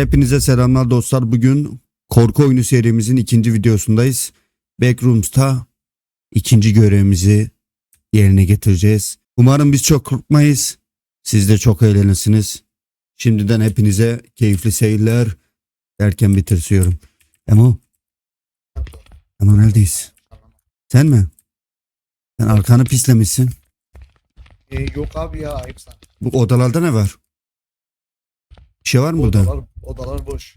Hepinize selamlar dostlar. Bugün korku oyunu serimizin ikinci videosundayız. Backrooms'ta ikinci görevimizi yerine getireceğiz. Umarım biz çok korkmayız. Siz de çok eğlenirsiniz. Şimdiden hepinize keyifli seyirler derken bitirsiyorum. Emo, Emo neredeyiz? Sen mi? Sen arkanı pislemişsin. Ee, yok abi ya ayıp sana. Bu odalarda ne var? Bir şey var mı burada? Odalar, odalar boş.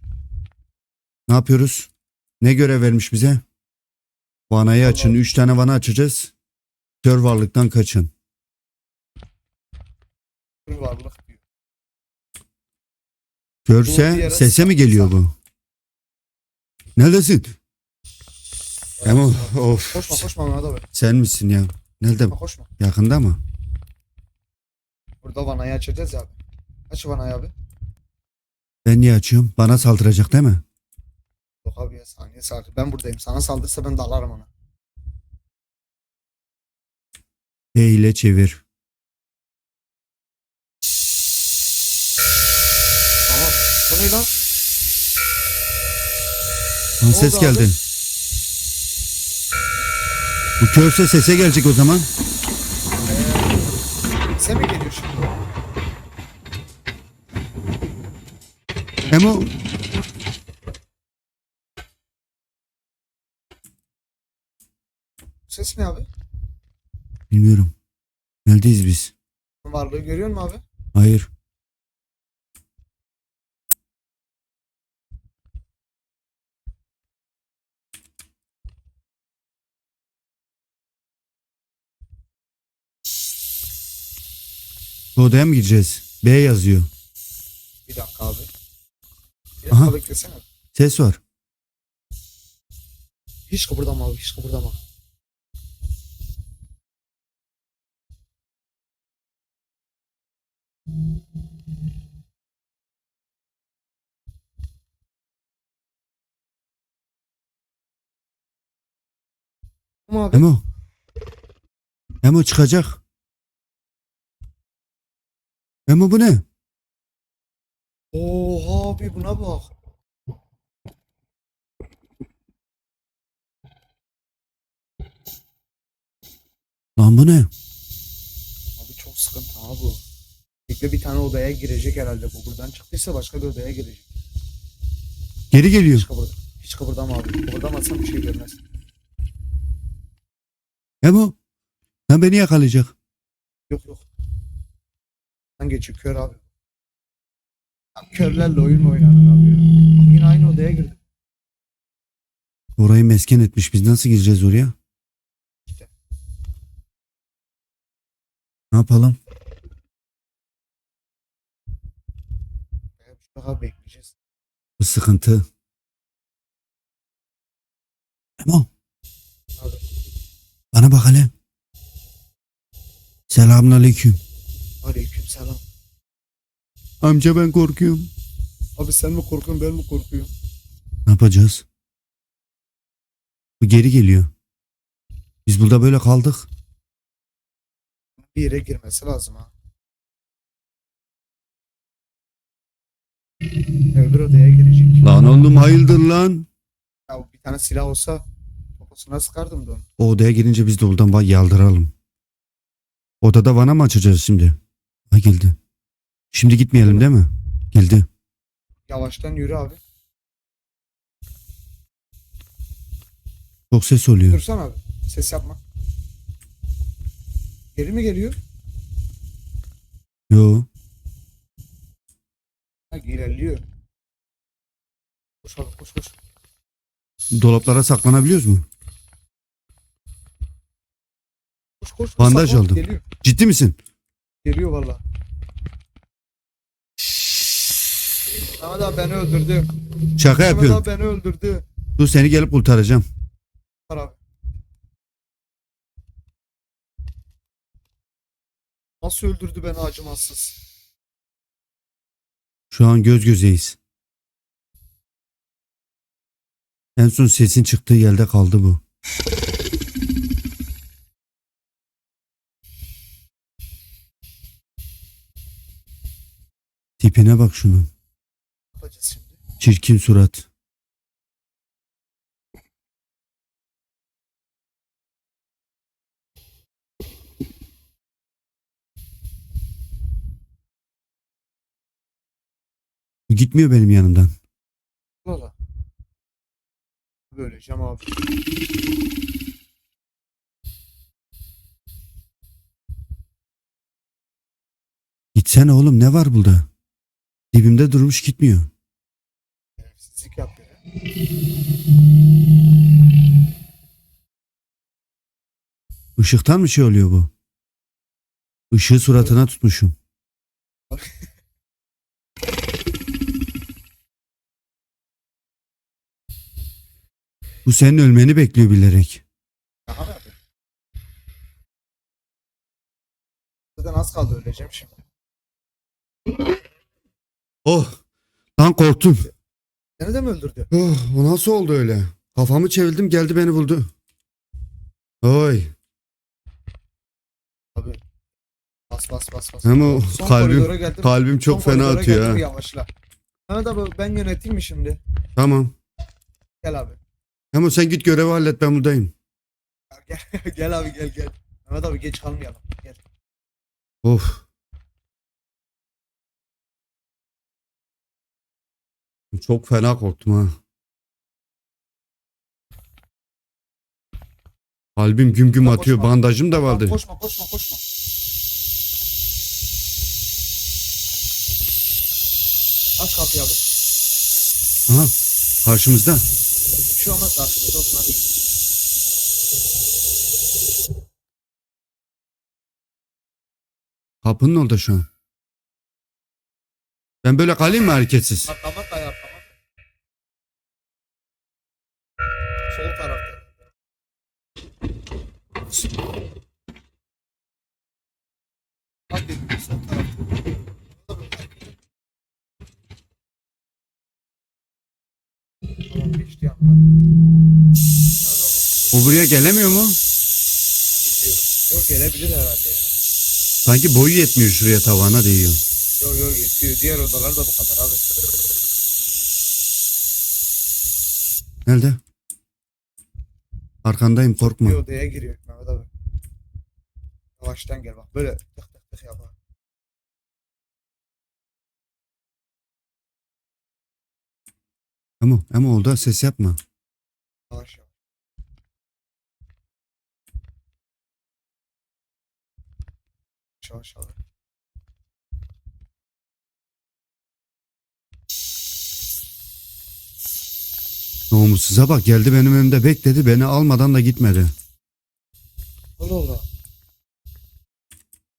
Ne yapıyoruz? Ne görev vermiş bize? Vanayı açın. Üç tane vana açacağız. Kör varlıktan kaçın. Bir varlık diyor. Yere sese mi geliyor bu? Neredesin? Emo of. Koşma koşma Mehmet abi. Sen misin ya? Nerede? Koşma koşma. Yakında mı? Burada vanayı açacağız ya abi. Aç vanayı abi. Ben niye açıyorum? Bana saldıracak değil mi? Yok abi ya saniye sakin. Ben buradayım. Sana saldırsa ben dalarım ona. E ile çevir. Tamam. Bu ne lan? Lan Ne ses oldu abi? geldi. Bu körse sese gelecek o zaman. Sen mi geliyor şimdi? Emo Ses ne abi? bilmiyorum. Neredeyiz biz? Varlığı görüyor musun abi? Hayır. Bu Odaya mı gireceğiz? B yazıyor. Bir dakika abi. Bir Aha. dakika beklesene. Ses var. Hiç kıpırdama abi. Hiç kıpırdama. Abi. Emo. Emo çıkacak. Emo bu ne? Oha abi buna bak. Lan bu ne? Abi çok sıkıntı ha bu. Bekle bir tane odaya girecek herhalde bu. Buradan çıktıysa başka bir odaya girecek. Geri geliyor. Hiç kıpırdama. Hiç kıpırdama abi. Kıpırdamazsan bir şey görmez. Emo. Lan beni yakalayacak. Yok yok. Sen geçiyor kör abi. Körlerle oyun mu oynanır abi ya? Yine aynı odaya girdim. Orayı mesken etmiş. Biz nasıl gireceğiz oraya? İşte. Ne yapalım? Abi bekleyeceğiz. Bu sıkıntı. Emo. Abi. Bana bak hele. Selamun aleyküm. Aleyküm selam. Amca ben korkuyorum. Abi sen mi korkuyorsun ben mi korkuyorum? Ne yapacağız? Bu geri geliyor. Biz burada böyle kaldık. Bir yere girmesi lazım ha. Öbür odaya girecek. Lan oğlum hayırdır lan? Ya bir tane silah olsa kafasına sıkardım da onu. O odaya girince biz de oradan yaldıralım. Odada vana mı açacağız şimdi? Ha geldi. Şimdi gitmeyelim değil mi? Geldi. Yavaştan yürü abi. Çok ses oluyor. Dursana abi. Ses yapma. Geri mi geliyor? Yo. Ha ilerliyor. Koş abi koş koş. Dolaplara saklanabiliyoruz mu? Koş koş. Bandaj Saklan, aldım. Geliyor. Ciddi misin? Geliyor valla. Mehmet abi beni öldürdü. Şaka Mehmet yapıyorum. abi beni öldürdü. Dur seni gelip kurtaracağım. Var abi. Nasıl öldürdü beni acımasız? Şu an göz gözeyiz. En son sesin çıktığı yerde kaldı bu. Tipine bak şunun. Çirkin surat. Gitmiyor benim yanımdan. Valla. Böyle cam abi. Gitsene oğlum ne var burada? Dibimde durmuş gitmiyor. Şerefsizlik yapıyor. ya. Işıktan mı şey oluyor bu? Işığı suratına tutmuşum. Bu senin ölmeni bekliyor bilerek. Aha abi. Zaten az kaldı öleceğim şimdi. Oh! Lan korktum. Seni de mi öldürdü? Oh, o nasıl oldu öyle? Kafamı çevirdim geldi beni buldu. Oy. Abi. Bas bas bas bas. Ama o Son kalbim koridora geldim. kalbim çok Son fena koridora atıyor geldim, ha. Yavaşla. Mehmet abi ben yöneteyim mi şimdi? Tamam. Gel abi. Ama sen git görevi hallet ben buradayım. Gel, gel abi gel gel. Mehmet abi geç kalmayalım. Gel. Of. Çok fena korktum ha. Kalbim güm güm Koşma. atıyor. Bandajım da vardı. Koşma koşma koşma. Aç kapıyı abi. Aha. Karşımızda. Bir şey olmaz karşımızda olsun aç. Kapının orada şu an. Ben böyle kalayım mı hareketsiz? Atlamak Geçti yandan. O buraya gelemiyor mu? Bilmiyorum. Yok gelebilir herhalde ya. Sanki boyu yetmiyor şuraya tavana değiyor. Yok yok yetiyor. Diğer odalar da bu kadar abi. Nerede? Arkandayım korkma. Bir odaya giriyor Mehmet abi. Yavaştan gel bak. Böyle tık tık tık yap. Abi. Ama ama oldu ses yapma. Yavaş yavaş. Yavaş yavaş abi. Namussuza bak geldi benim önümde bekledi beni almadan da gitmedi. Allah Allah.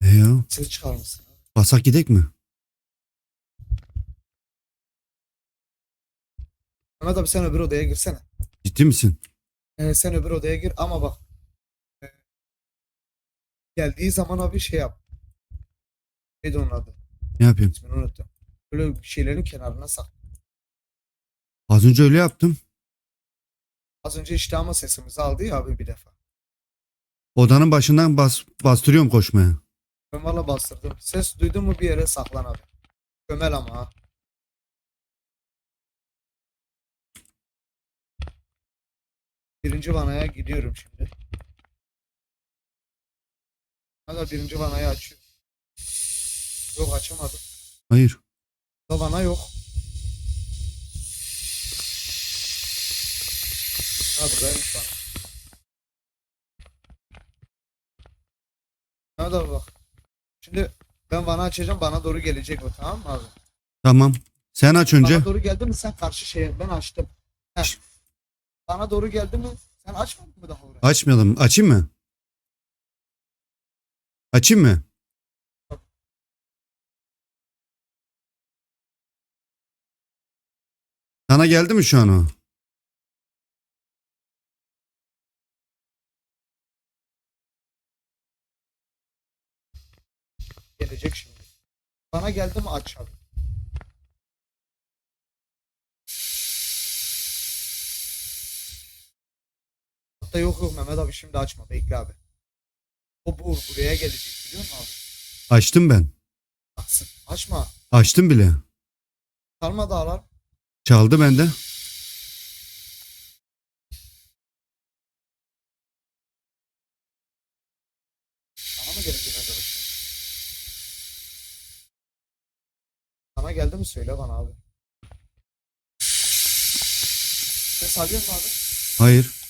E ya Ses çıkarmışsın. basak gidek mi? Mehmet abi sen öbür odaya girsene. Ciddi misin? Ee, sen öbür odaya gir ama bak. Ee, geldiği zaman abi şey yap. Neydi onun adı? Ne yapayım? İsmini unuttum. Böyle şeylerin kenarına sak. Az önce öyle yaptım. Az önce işte ama sesimizi aldı ya abi bir defa. Odanın başından bas, bastırıyorum koşmaya. Ben valla bastırdım. Ses duydun mu bir yere saklan abi. Kömel ama ha. Birinci vanaya gidiyorum şimdi. Hala birinci vanayı açıyor. Yok açamadım. Hayır. Da vana yok. Ha buradaymış vana. Hadi bak. Şimdi ben vana açacağım bana doğru gelecek o tamam mı abi? Tamam. Sen aç önce. Bana doğru geldi mi sen karşı şeye ben açtım. Heh. Bana doğru geldi mi sen açmadın mı daha orayı? Açmayalım. Açayım mı? Açayım mı? Sana geldi mi şu an o? Gelecek şimdi. Bana geldi mi aç abi. Hatta yok yok Mehmet abi şimdi açma bekle abi. O bu buraya gelecek biliyor musun abi? Açtım ben. Açsın. Açma. Açtım bile. Kalma dağlar. Çaldı bende. Sana mı gelecek acaba şimdi? Sana geldi mi söyle bana abi. Ses alıyor mu abi? Hayır.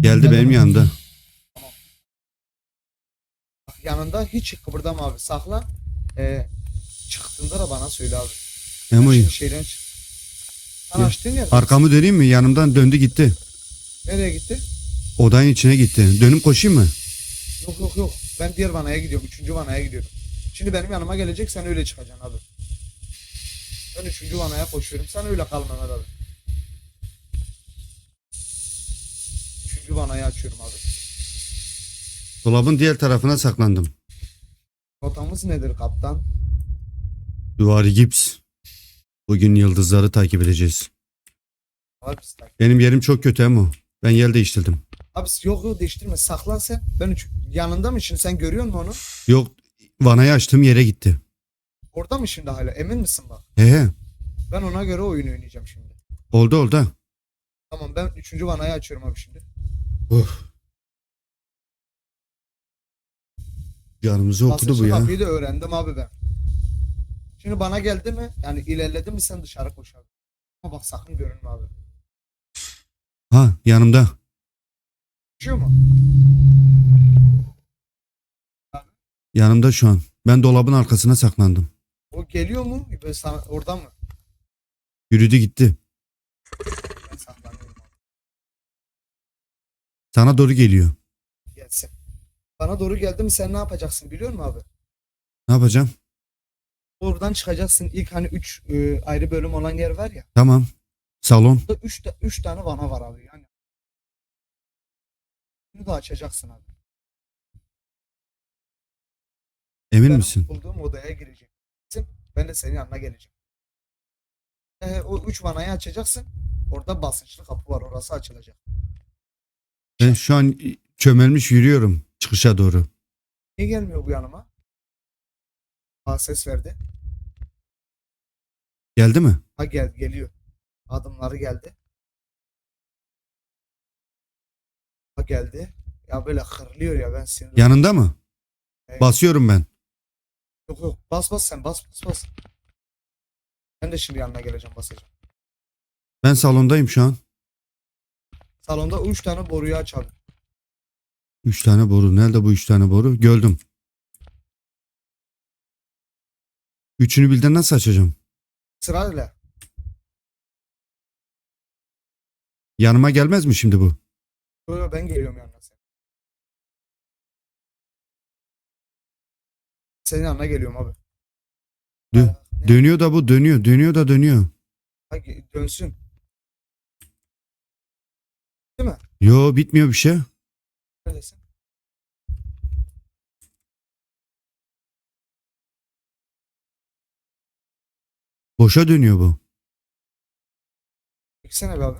Geldi benim yanımda. Yanında hiç kıpırdama abi. Sakla. Ee, çıktığında da bana söyle abi. Emo Şimdi şeyden çık. Sen Ya, açtın ya. arkamı döneyim mi? Yanımdan döndü gitti. Nereye gitti? Odanın içine gitti. Dönüp koşayım mı? Yok yok yok. Ben diğer vanaya gidiyorum. Üçüncü vanaya gidiyorum. Şimdi benim yanıma gelecek sen öyle çıkacaksın abi. Ben üçüncü vanaya koşuyorum. Sen öyle kal Mehmet abi. Üçüncü vanayı açıyorum abi. Dolabın diğer tarafına saklandım. Rotamız nedir kaptan? Duvarı gips. Bugün yıldızları takip edeceğiz. Abi. Benim yerim çok kötü Emo. Ben yer değiştirdim. Abi yok yok değiştirme. Saklan sen. Ben üç... yanında mı şimdi sen görüyor musun onu? Yok vanayı açtım yere gitti. Orada mı şimdi hala? Emin misin bak? He he. Ben ona göre oyun oynayacağım şimdi. Oldu oldu. Tamam ben üçüncü vanayı açıyorum abi şimdi. Of. Canımızı okudu bu Basınçlı ya. kapıyı da öğrendim abi ben. Şimdi bana geldi mi yani ilerledi mi sen dışarı koş abi. Ama bak sakın görünme abi. Ha yanımda. Düşüyor mu? Yanımda şu an. Ben dolabın arkasına saklandım. O geliyor mu? Sana, orada mı? Yürüdü gitti. Sana doğru geliyor. Gelsin. Bana doğru geldi mi sen ne yapacaksın biliyor musun abi? Ne yapacağım? Oradan çıkacaksın. İlk hani 3 ayrı bölüm olan yer var ya. Tamam. Salon. Burada 3 üç tane vana var abi yani. Bunu da açacaksın abi. Emin Benim misin? bulduğum odaya gireceksin. Ben de senin yanına geleceğim. Ee, o 3 vanayı açacaksın. Orada basınçlı kapı var. Orası açılacak. Ben şu an çömelmiş yürüyorum çıkışa doğru. Niye gelmiyor bu yanıma? Ha ses verdi. Geldi mi? Ha gel geliyor. Adımları geldi. Ha geldi. Ya böyle kırılıyor ya ben sinirlendim. Yanında mı? Evet. Basıyorum ben. Yok yok bas bas sen bas bas bas. Ben de şimdi yanına geleceğim basacağım. Ben salondayım şu an. Salonda 3 tane boruyu aç abi. Üç tane boru. Nerede bu üç tane boru? Gördüm. Üçünü birden nasıl açacağım? Sırayla. Yanıma gelmez mi şimdi bu? Böyle ben geliyorum yanına sen. Senin yanına geliyorum abi. Dö-? Dönüyor da bu dönüyor. Dönüyor da dönüyor. Ha, ge- dönsün. Yo bitmiyor bir şey. Neredesin? Boşa dönüyor bu. Çeksene be abi.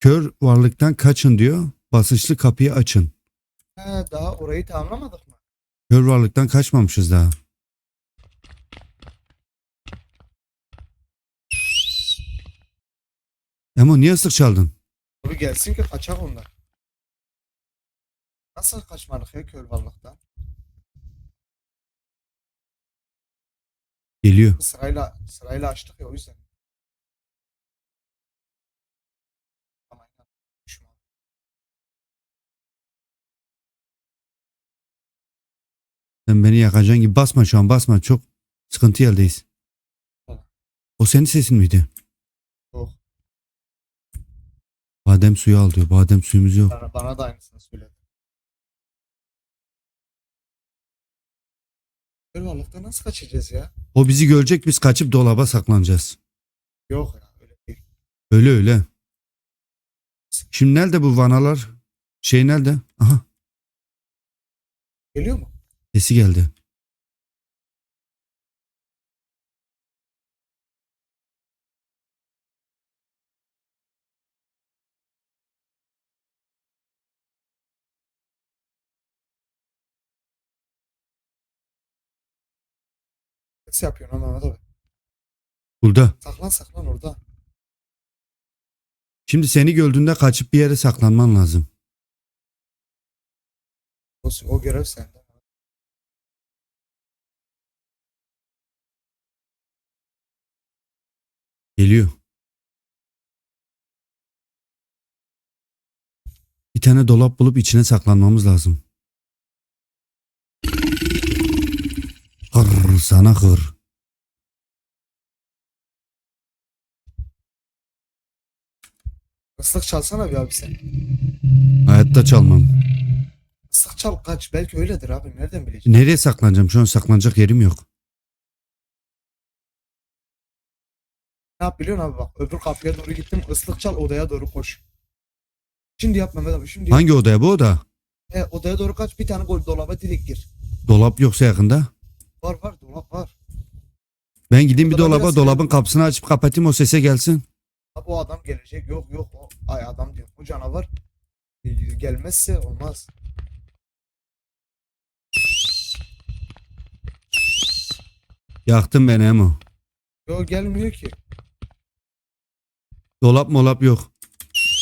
Kör varlıktan kaçın diyor. Basınçlı kapıyı açın. He, daha orayı tamamlamadık mı? Kör varlıktan kaçmamışız daha. Emo niye ıslık çaldın? Abi gelsin ki kaçak onlar. Nasıl kaçmadık ya kör varlıktan? Geliyor. Sırayla sırayla açtık ya o yüzden. Sen beni yakacaksın gibi basma şu an basma. Çok sıkıntı yerdeyiz. O senin sesin miydi? Badem suyu al diyor. Badem suyumuz yok. Bana, bana da aynısını söyledi. Kör varlıktan nasıl kaçacağız ya? O bizi görecek biz kaçıp dolaba saklanacağız. Yok ya öyle değil. Öyle öyle. Şimdi nerede bu vanalar? Şey nerede? Aha Geliyor mu? sesi geldi. Nasıl yapıyorsun ama Mehmet abi? Burada. Saklan saklan orada. Şimdi seni gördüğünde kaçıp bir yere saklanman lazım. O, o görev sende. Geliyor. Bir tane dolap bulup içine saklanmamız lazım. Hır sana hır. Islık çalsana bir abi sen. Hayatta çalmam. Islık çal kaç. Belki öyledir abi. Nereden bileceksin? Nereye saklanacağım? Şu an saklanacak yerim yok. Ne yap biliyorsun abi bak. Öbür kapıya doğru gittim. Islık çal odaya doğru koş. Şimdi yap Mehmet abi. Şimdi yap. Hangi odaya? Bu oda. He, odaya doğru kaç. Bir tane gol dolaba direkt gir. Dolap yoksa yakında. Var var dolap var. Ben gideyim bir Dolaba dolaba biraz dolabın kapısını açıp kapatayım o sese gelsin. Abi o adam gelecek. Yok yok. O, ay adam diyor. O canavar e, gelmezse olmaz. Yaktım ben Emo. Yok gelmiyor ki. Dolap molap yok.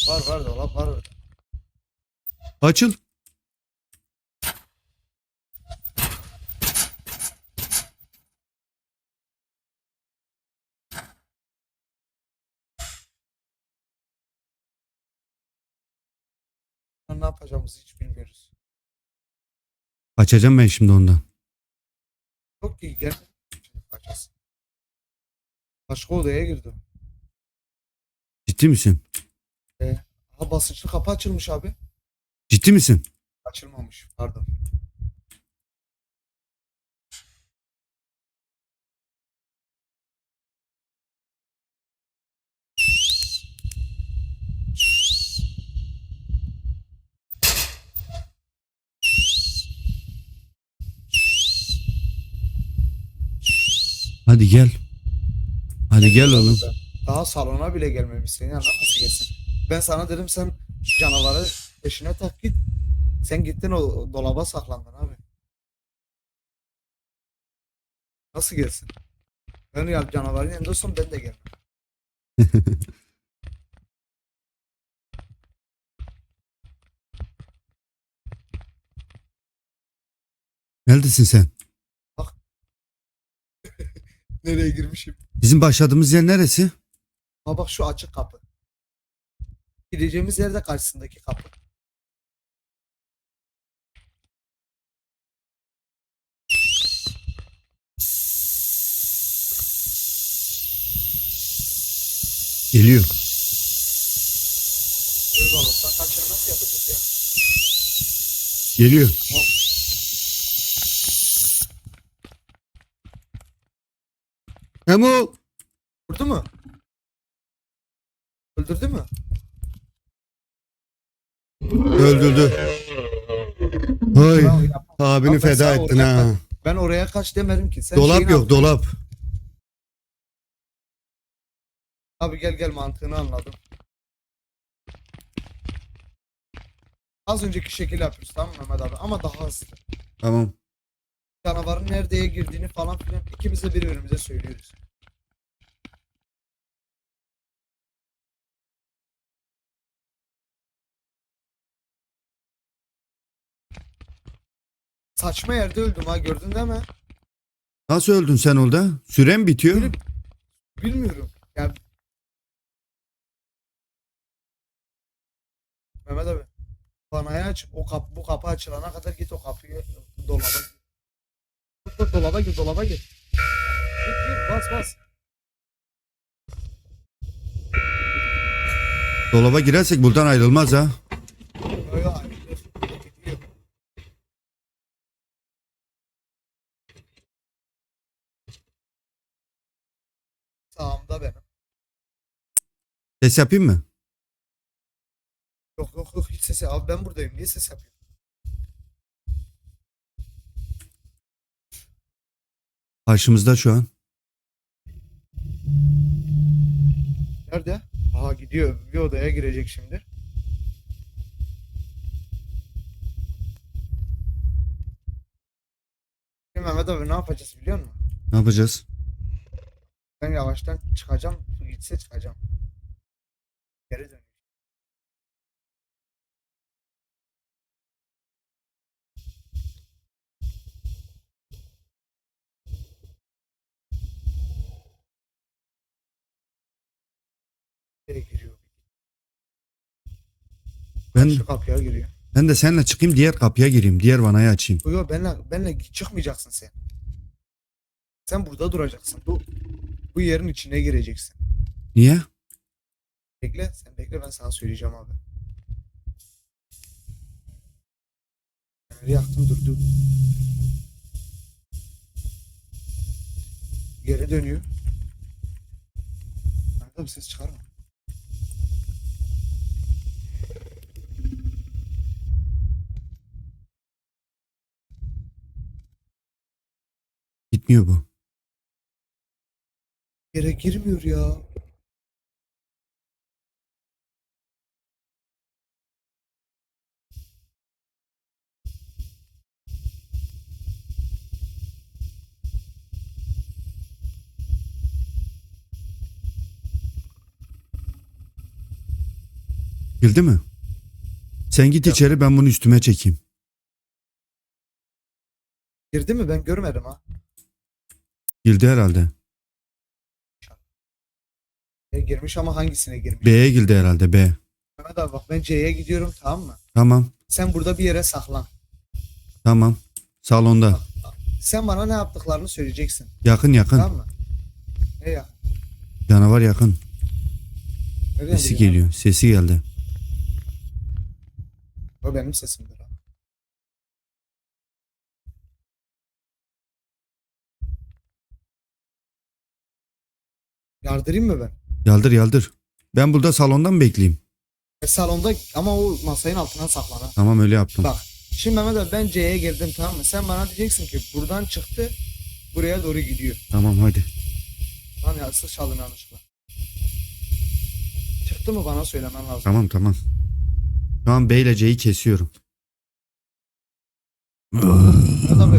Var var dolap var. Açıl. Ne yapacağımızı hiç bilmiyoruz. Açacağım ben şimdi ondan. Yok ki gel. Kaçasın. Başka odaya girdi. Ciddi misin? Ha basınçlı kapı açılmış abi. Ciddi misin? Açılmamış. Pardon. Hadi gel. Hadi gel oğlum. Daha salona bile gelmemiş. Yanına nasıl gelsin? Ben sana dedim sen canavarı peşine tak git. Sen gittin o dolaba saklandın abi. Nasıl gelsin? Ben ya canavarın yanında olsam ben de gelmem. Neredesin sen? Nereye girmişim? Bizim başladığımız yer neresi? Ha bak şu açık kapı. Gideceğimiz yerde karşısındaki kapı. Geliyor. Eyvallah. Kaçını nasıl yapacağız ya? Geliyor. Emo. Vurdu mu? Öldürdü mü? Öldürdü. Hay. Ya, yap- Abini Abi ben feda sana ettin oraya ha. Ben oraya kaç demedim ki. Sen Dolap şeyini yok al. dolap. Abi gel gel mantığını anladım. Az önceki şekil yapıyoruz tamam mı Mehmet abi ama daha hızlı. Tamam. Canavarın nereye girdiğini falan filan ikimiz de birbirimize söylüyoruz. Saçma yerde öldüm ha gördün değil mi? Nasıl öldün sen orada? Süren bitiyor. Böyle- Bilmiyorum. Ya Mehmet abi. Vanayı aç. O kap bu kapı açılana kadar git o kapıyı dolaba. Gir. Dolaba gir, dolaba gir. Git gir, bas bas. Dolaba girersek buradan ayrılmaz ha. Sağımda benim. Ses yapayım mı? Yok yok yok hiç sesi. Abi ben buradayım. Niye ses yapıyorsun? Karşımızda şu an. Nerede? Aha gidiyor. Bir odaya girecek şimdi. Mehmet abi ne yapacağız biliyor musun? Ne yapacağız? Ben yavaştan çıkacağım. Su gitse çıkacağım. Geri dön. Nereye giriyor? Ben Şu kapıya giriyor. ben de seninle çıkayım diğer kapıya gireyim. Diğer vanayı açayım. Yok yok benle, benle çıkmayacaksın sen. Sen burada duracaksın. Bu bu yerin içine gireceksin. Niye? Bekle sen bekle ben sana söyleyeceğim abi. Feneri yaktım dur dur. Geri dönüyor. Kanka bir ses çıkarma. Gitmiyor bu. Yere girmiyor ya. Girdi mi? Sen git içeri ben bunu üstüme çekeyim. Girdi mi ben görmedim ha. Girdi herhalde. E, girmiş ama hangisine girmiş? B'ye girdi herhalde B. Mehmet abi bak ben C'ye gidiyorum tamam mı? Tamam. Sen burada bir yere saklan. Tamam. Salonda. Sen bana ne yaptıklarını söyleyeceksin. Yakın yakın. Tamam mı? Ne ya? Canavar yakın. Nereden Sesi biliyorsun? geliyor. Sesi geldi. O benim sesimdir abi. Yardırayım mı ben? Yaldır yaldır. Ben burada salonda mı bekleyeyim? E, salonda ama o masayın altına saklan ha. Tamam öyle yaptım. Bak şimdi Mehmet abi ben C'ye girdim tamam mı? Sen bana diyeceksin ki buradan çıktı buraya doğru gidiyor. Tamam hadi. Lan ya sıç çaldın yanlışlıkla. Çıktı mı bana söylemen lazım. Tamam tamam. Şu an B ile C'yi kesiyorum. Mehmet abi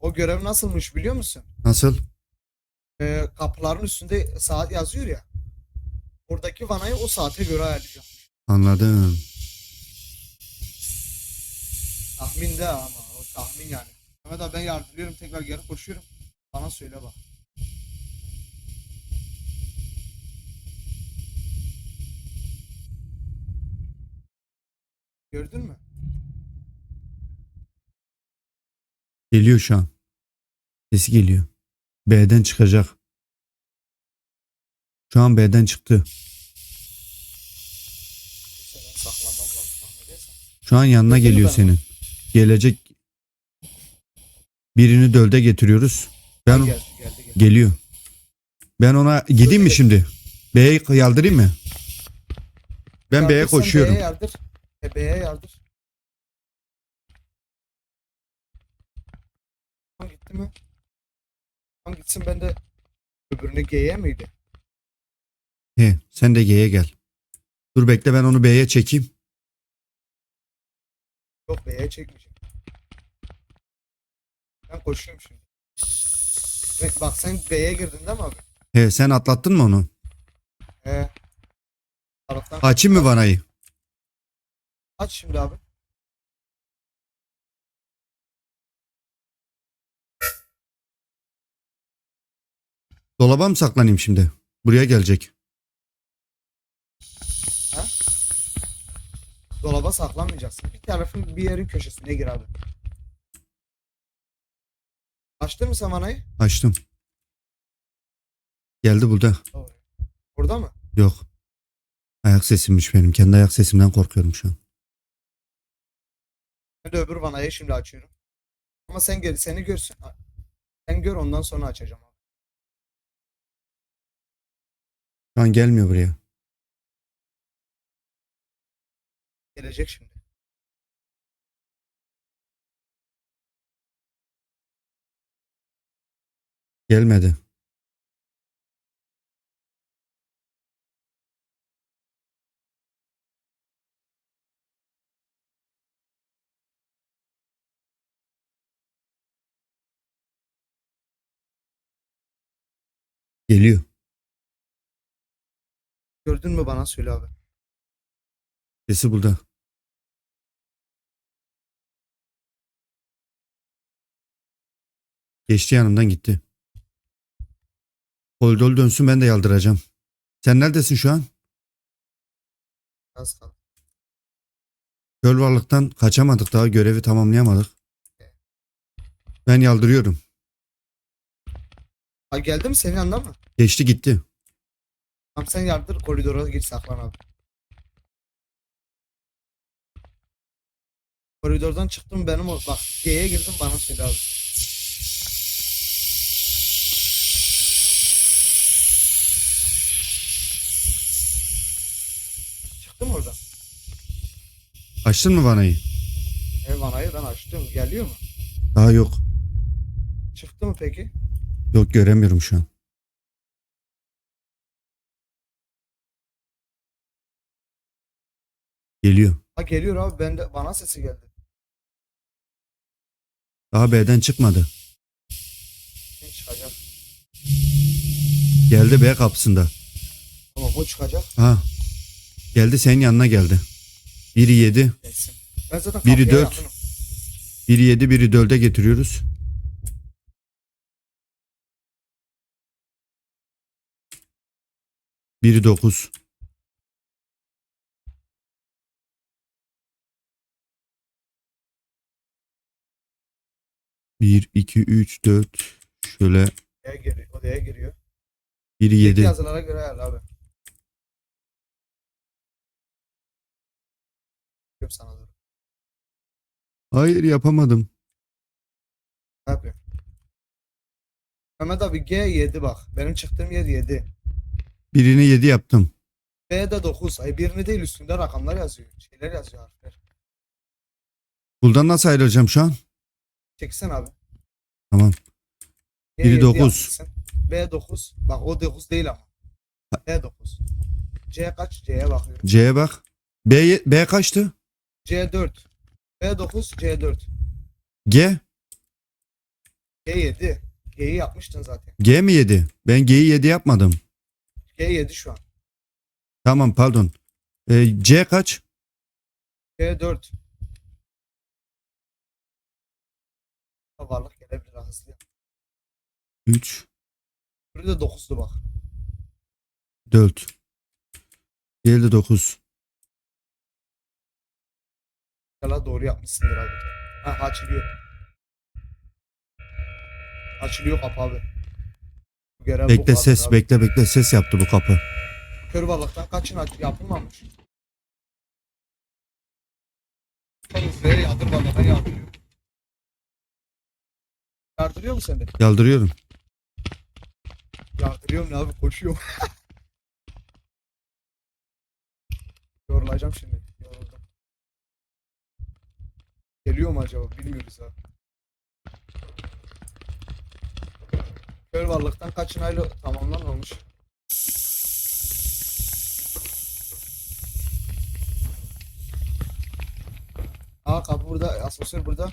o görev nasılmış biliyor musun? Nasıl? Ee, kapıların üstünde saat yazıyor ya. Oradaki vanayı o saate göre ayarlayacağım. Anladım. Tahminde ama o tahmin yani. Mehmet abi ben yardırıyorum tekrar geri koşuyorum. Bana söyle bak. Gördün mü? Geliyor şu an. Sesi geliyor. B'den çıkacak. Şu an B'den çıktı. Şu an yanına geliyor senin. Gelecek. Birini dölde getiriyoruz. Ben geldi. geliyor. Ben ona gideyim mi şimdi? B'ye yaldırayım mı? Ben B'ye koşuyorum. B'ye yardır. E B'ye yardır. Gitti mi? Tamam gitsin ben de öbürüne G'ye miydi? He, sen de G'ye gel. Dur bekle ben onu B'ye çekeyim. Yok B'ye çekmeyeceğim. Ben koşuyorum şimdi. Bak sen B'ye girdin değil mi abi? He, sen atlattın mı onu? He. Taraftan Açayım mı vanayı? aç şimdi abi. Dolaba mı saklanayım şimdi? Buraya gelecek. Dolaba saklanmayacaksın. Bir tarafın bir yerin köşesine gir abi. Açtın mı sen vanayı? Açtım. Geldi burada. Doğru. Burada mı? Yok. Ayak sesimmiş benim. Kendi ayak sesimden korkuyorum şu an. Ben de öbür vanayı şimdi açıyorum. Ama sen gel, seni görsün. Sen gör ondan sonra açacağım Şu an gelmiyor buraya. Gelecek şimdi. Gelmedi. Geliyor. Gördün mü bana söyle abi. Sesi burada. Geçti yanımdan gitti. Koridor dönsün ben de yaldıracağım. Sen neredesin şu an? Az kaldı. Göl varlıktan kaçamadık daha görevi tamamlayamadık. Ben yaldırıyorum. Ha geldi mi senin yanına mı? Geçti gitti. Tamam sen yardır koridora gir saklan abi. Koridordan çıktım benim o bak G'ye girdim bana söyle abi. Çıktım oradan. Açtın mı vanayı? Ev vanayı ben açtım. Geliyor mu? Daha yok. Çıktı mı peki? Yok göremiyorum şu an. Geliyor. Ha geliyor abi ben de bana sesi geldi. Daha B'den çıkmadı. Şimdi çıkacak. Geldi B kapısında. Tamam o çıkacak. Ha. Geldi senin yanına geldi. Biri yedi. Gelsin. Ben zaten Biri kapıya dört. yakınım. Biri yedi biri dörde getiriyoruz. Biri dokuz. Bir, iki, üç, dört. Şöyle Odaya giriyor. Odaya giriyor. biri Yedi. yedi. yazılara göre ayarla abi. Yok sana dur. Hayır yapamadım. Ne yapıyor? Mehmet abi G 7 bak. Benim çıktığım yer 7. Birini yedi yaptım. B de 9. Ay birini değil üstünde rakamlar yazıyor. Şeyler yazıyor harfler. Buradan nasıl ayrılacağım şu an? Çeksen abi. Tamam. Biri Nereye B9. Bak o 9 değil ama. B9. C kaç? C'ye bakıyorum. C'ye bak. B, B kaçtı? C4. B9, C4. G. G7. G'yi yapmıştın zaten. G mi 7? Ben G'yi 7 yapmadım. G7 şu an. Tamam pardon. Ee, C kaç? C4. başka varlık gelebilir hızlı. 3 Biri de 9'lu bak. 4 Diğeri de 9 İnşallah doğru yapmışsındır abi. Ha açılıyor. Açılıyor kapı abi. Bu Bekle ses abi. bekle bekle ses yaptı bu kapı. Kör balıktan kaçın aç yapılmamış. Sen izleye yadır balığına yadır. Yardırıyor mu seni? Yaldırıyorum. Yardırıyorum ne abi koşuyorum. Yorulacağım şimdi. Yoruldum. Geliyor mu acaba? Bilmiyoruz ha. Kör varlıktan kaçın aylı tamamlanmamış. Aa kapı burada. Asansör burada.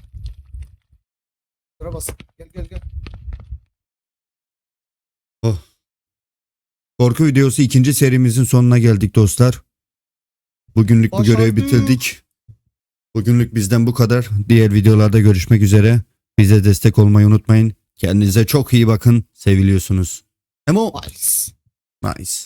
Şura basın. Gel gel gel. Korku videosu ikinci serimizin sonuna geldik dostlar. Bugünlük bu görevi bitirdik. Bugünlük bizden bu kadar. Diğer videolarda görüşmek üzere. Bize destek olmayı unutmayın. Kendinize çok iyi bakın. Seviliyorsunuz. Emo. Nice. Nice.